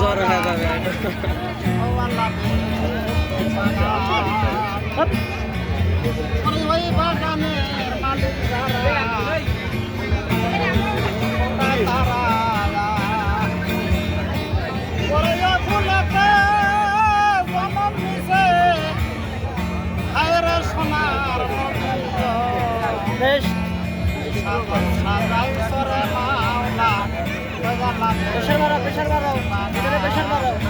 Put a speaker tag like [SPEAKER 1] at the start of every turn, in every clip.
[SPEAKER 1] জ্বর হয়ে
[SPEAKER 2] যাবে।
[SPEAKER 1] বাগানের মালিক তারা Fish.
[SPEAKER 2] প্রেশার বাড়াও প্রেশার বাড়াও প্রেশার বাড়াও।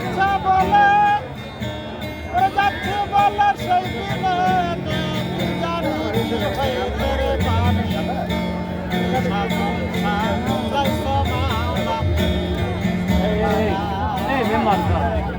[SPEAKER 1] যাচ্ছে বলে ওরে যাচ্ছে বলে সেই দিনে জানি হইতে রে পানি সাধন সাধন যাইছো মাওলা
[SPEAKER 2] এই মেম্বার